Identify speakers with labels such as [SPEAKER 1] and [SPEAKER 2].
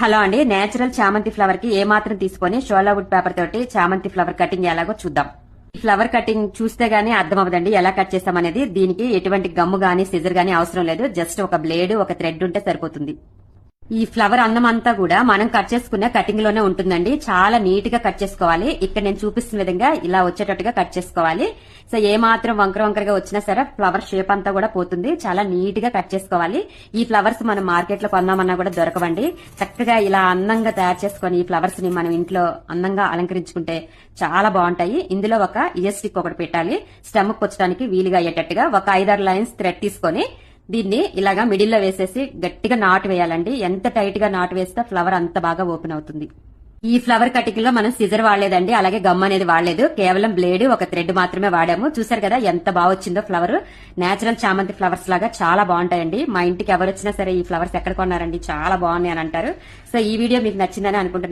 [SPEAKER 1] Hello అండి natural చామంతి ఫ్లవర్కి ఏ మాత్రం తీసుకొని షోలా వుడ్ పేపర్ తోటి చామంతి ఫ్లవర్ కటింగ్ ఎలాగో చూద్దాం. ఈ ఫ్లవర్ కటింగ్ చూస్తే గానీ అర్థం అవ్వదండి ఎలా కట్ చేస్తామనేది దీనికి ఎటువంటి గమ్ము గానీ సిజర్ గానీ అవసరం లేదు జస్ట్ ఒక బ్లేడ్ ఒక థ్రెడ్ ఉంటే సరిపోతుంది. ఈ ఫ్లవర్ అన్నం అంతా కూడా మనం కట్ చేసుకున్న కటింగ్లోనే ఉంటుందండి. చాలా నీట్గా కట్ చేసుకోవాలి. ఇక్కడ నేను చూపిస్తున్న విధంగా ఇలా వచ్చేటట్టుగా కట్ చేసుకోవాలి. సో ఏ మాత్రం వంకర వంకరగా వచ్చినా సరే ఫ్లవర్ షేప్ అంతా కూడా పోతుంది. చాలా నీట్గా కట్ చేసుకోవాలి. ఈ ఫ్లవర్స్ మనం మార్కెట్లో కొందామన్నా కూడా దొరకవండి. చక్కగా ఇలా అందంగా తయారు చేసుకొని ఈ ఫ్లవర్స్ని మనం ఇంట్లో అందంగా అలంకరించుకుంటే చాలా బాగుంటాయి. ఇందులో ఒక ఇయర్ స్టిక్ ఒకటి పెట్టాలి. స్టమక్ వచ్చడానికి వీలుగా అయ్యేటట్టుగా ఒక ఐదారు లైన్స్ థ్రెడ్ తీసుకొని దీన్ని ఇలాగా మిడిల్లో వేసేసి గట్టిగా నాటు వేయాలండి. ఎంత టైట్గా నాటు వేస్తే ఫ్లవర్ అంత బాగా ఓపెన్ అవుతుంది. ఈ ఫ్లవర్ కటింగ్లో మనం సిజర్ వాడలేదండి. అలాగే గమ్ అనేది వాడలేదు. కేవలం బ్లేడ్ ఒక థ్రెడ్ మాత్రమే వాడాము. చూసారు కదా ఎంత బాగా వచ్చిందో ఫ్లవర్ నేచురల్ చామంతి ఫ్లవర్స్ లాగా చాలా బాగుంటాయండి. మా ఇంటికి ఎవరు వచ్చినా సరే ఈ ఫ్లవర్స్ ఎక్కడ కొన్నారండి? చాలా బాగున్నాయి అని అంటారు. సో ఈ వీడియో మీకు నచ్చిందని అనుకుంటున్నాను.